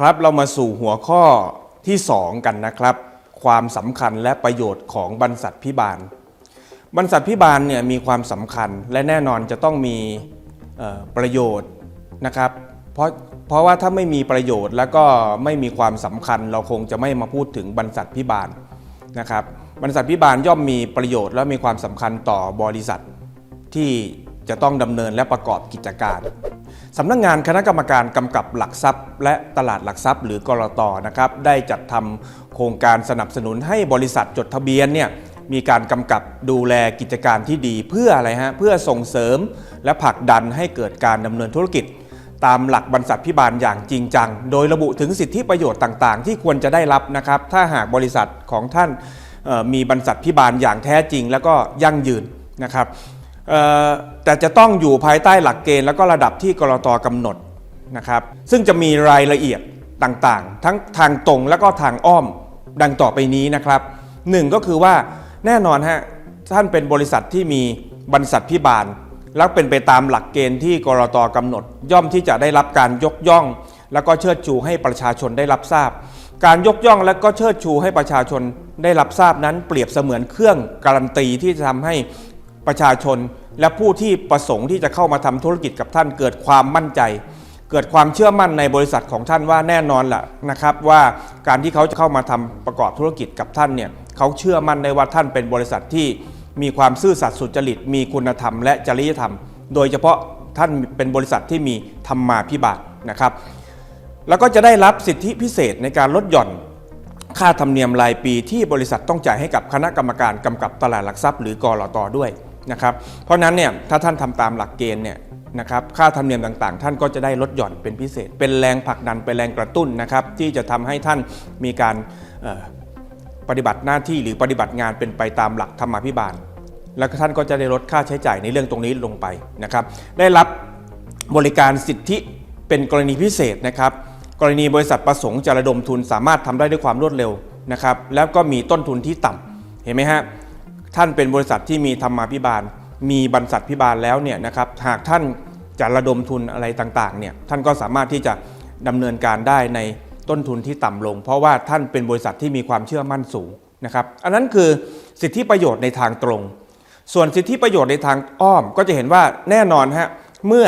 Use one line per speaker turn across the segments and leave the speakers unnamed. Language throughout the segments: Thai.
ครับเรามาสู่หัวข้อที่ 2 กันนะครับ ความสำคัญและประโยชน์ของบรรษัทพิบาล บรรษัทพิบาลเนี่ยมีความสำคัญและแน่นอนจะต้องมีประโยชน์นะครับ เพราะเพราะว่าถ้าไม่มีประโยชน์แล้วก็ไม่มีความสำคัญ เราคงจะไม่มาพูดถึงบรรษัทพิบาลนะครับบรรษัทพิบาลย่อมมีประโยชน์และมีความสำคัญต่อบริษัทที่จะต้องดำเนินและประกอบกิจการ สำนักงงานคณะกรรมการกำกับหลักทรัพย์ และตลาดหลักทรัพย์ หรือกรตนะครับได้จัดทำโครงการสนับสนุนให้บริษัทจดทะเบียนเนี่ยมีการกำกับดูแลกิจการที่ดีเพื่ออะไรฮะเพื่อส่งเสริม และผลักดันให้เกิดการดำเนินธุรกิจ ตามหลักบรรษัทพิบาลอย่างจริงจัง โดยระบุถึงสิทธิประโยชน์ต่างๆ ที่ควรจะได้รับนะครับถ้าหากบริษัทของท่านมีบรรษัทพิบาลอย่างแท้จริง แล้วก็ยั่งยืนนะครับ แต่จะต้องอยู่ภายใต้หลักเกณฑ์แล้วก็ระดับที่กรตกำหนดนะครับ ซึ่งจะมีรายละเอียดต่างๆ ทั้งทางตรงและก็ทางอ้อมดังต่อไปนี้นะครับหนึ่งก็คือว่าแน่นอนฮะท่านเป็นบริษัทที่มีบรรษัทพิบาล แล้วเป็นไปตามหลักเกณฑ์ที่กรตกำหนด ย่อมที่จะได้รับการยกย่อง แล้วก็เชิดชูให้ประชาชนได้รับทราบ การยกย่องและก็เชิดชูให้ประชาชนได้รับทราบนั้น เปรียบเสมือนเครื่องการันตีที่จะทำให้ ประชาชน และผู้ที่ประสงค์ที่จะเข้ามาทำธุรกิจกับท่านเกิดความมั่นใจ เกิดความเชื่อมั่นในบริษัทของท่านว่าแน่นอนแหละนะครับ ว่าการที่เขาจะเข้ามาทำประกอบธุรกิจกับท่านเนี่ยเขาเชื่อมั่นในว่าท่านเป็นบริษัทที่มีความซื่อสัตย์สุจริต มีคุณธรรมและจริยธรรม โดยเฉพาะท่านเป็นบริษัทที่มีธรรมาภิบาลนะครับ แล้วก็จะได้รับสิทธิพิเศษในการลดหย่อนค่าธรรมเนียมรายปีที่บริษัทต้องจ่ายให้กับคณะกรรมการกำกับตลาดหลักทรัพย์หรือกรตด้วย นะครับเพราะนั้นเนี่ยถ้าท่านทำตามหลักเกณฑ์เนี่ยนะครับค่าธรรมเนียมต่างๆ ท่านก็จะได้ลดหย่อนเป็นพิเศษ เป็นแรงผลักดันเป็นแรงกระตุ้นนะครับที่จะทำให้ท่านมีการปฏิบัติหน้าที่หรือปฏิบัติงานเป็นไปตามหลักธรรมาภิบาล แล้วท่านก็จะได้ลดค่าใช้จ่ายในเรื่องตรงนี้ลงไปนะครับ ได้รับบริการสิทธิเป็นกรณีพิเศษนะครับ กรณีบริษัทประสงค์จะระดมทุนสามารถทำได้ด้วยความรวดเร็วนะครับ แล้วก็มีต้นทุนที่ต่ำเห็นไหมฮะ ท่านเป็นบริษัทที่มีธรรมาภิบาล มีบรรษัทพิบาลแล้วเนี่ยนะครับหากท่านจะระดมทุนอะไรต่างๆเนี่ยท่านก็สามารถที่จะดำเนินการได้ในต้นทุนที่ต่ำลง เพราะว่าท่านเป็นบริษัทที่มีความเชื่อมั่นสูงนะครับอันนั้นคือสิทธิประโยชน์ในทางตรง ส่วนสิทธิประโยชน์ในทางอ้อมก็จะเห็นว่าแน่นอนฮะเมื่อ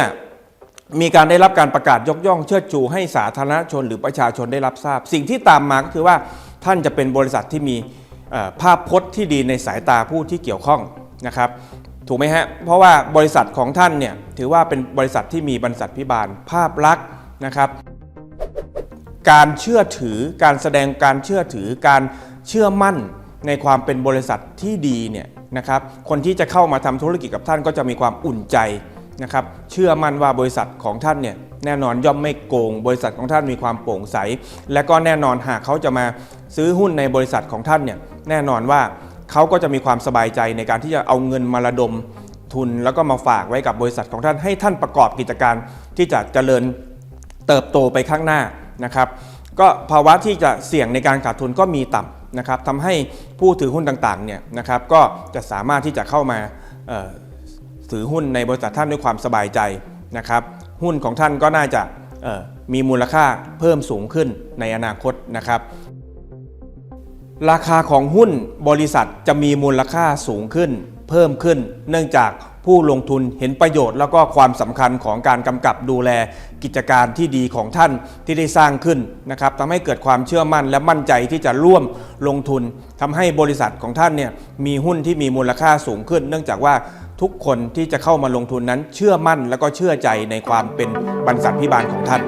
มีการได้รับการประกาศยกย่องเชิดชูให้สาธารณชนหรือประชาชนได้รับทราบ สิ่งที่ตามมาก็คือว่าท่านจะเป็นบริษัทที่มี ภาพพจน์ที่ดีในสายตาผู้ที่เกี่ยวข้องนะครับถูกไหมฮะเพราะว่าบริษัทของท่านเนี่ยถือว่าเป็นบริษัทที่มีบรรษัทพิบาลภาพลักษณ์นะครับการเชื่อถือการแสดงการเชื่อถือการเชื่อมั่นในความเป็นบริษัทที่ดีเนี่ยนะครับคนที่จะเข้ามาทำธุรกิจกับท่านก็จะมีความอุ่นใจ นะครับเชื่อมั่นว่าบริษัทของท่านเนี่ยแน่นอนย่อมไม่โกง บริษัทของท่านมีความโปร่งใส และก็แน่นอนหากเขาจะมาซื้อหุ้นในบริษัทของท่านเนี่ยแน่นอนว่าเขาก็จะมีความสบายใจในการที่จะเอาเงินมาระดมทุน แล้วก็มาฝากไว้กับบริษัทของท่านให้ท่านประกอบกิจการที่จะเจริญเติบโตไปข้างหน้านะครับก็ภาวะที่จะเสี่ยงในการขาดทุนก็มีต่ำนะครับทำให้ผู้ถือหุ้นต่างๆเนี่ยนะครับก็จะสามารถที่จะเข้ามา ถือหุ้นในบริษัทท่านด้วยความสบายใจนะครับ หุ้นของท่านก็น่าจะมีมูลค่าเพิ่มสูงขึ้นในอนาคตนะครับ ราคาของหุ้นบริษัทจะมีมูลค่าสูงขึ้น เพิ่มขึ้น เนื่องจากผู้ลงทุนเห็นประโยชน์แล้วก็ความสำคัญของการกำกับดูแลกิจการที่ดีของท่านที่ได้สร้างขึ้นนะครับทำให้เกิดความเชื่อมั่นและมั่นใจที่จะร่วมลงทุนทำให้บริษัทของท่านเนี่ยมีหุ้นที่มีมูลค่าสูงขึ้น เนื่องจากว่า ทุกคนที่จะเข้ามาลงทุนนั้นเชื่อมั่นและก็เชื่อใจในความเป็นบรรษัทพิบาลของท่าน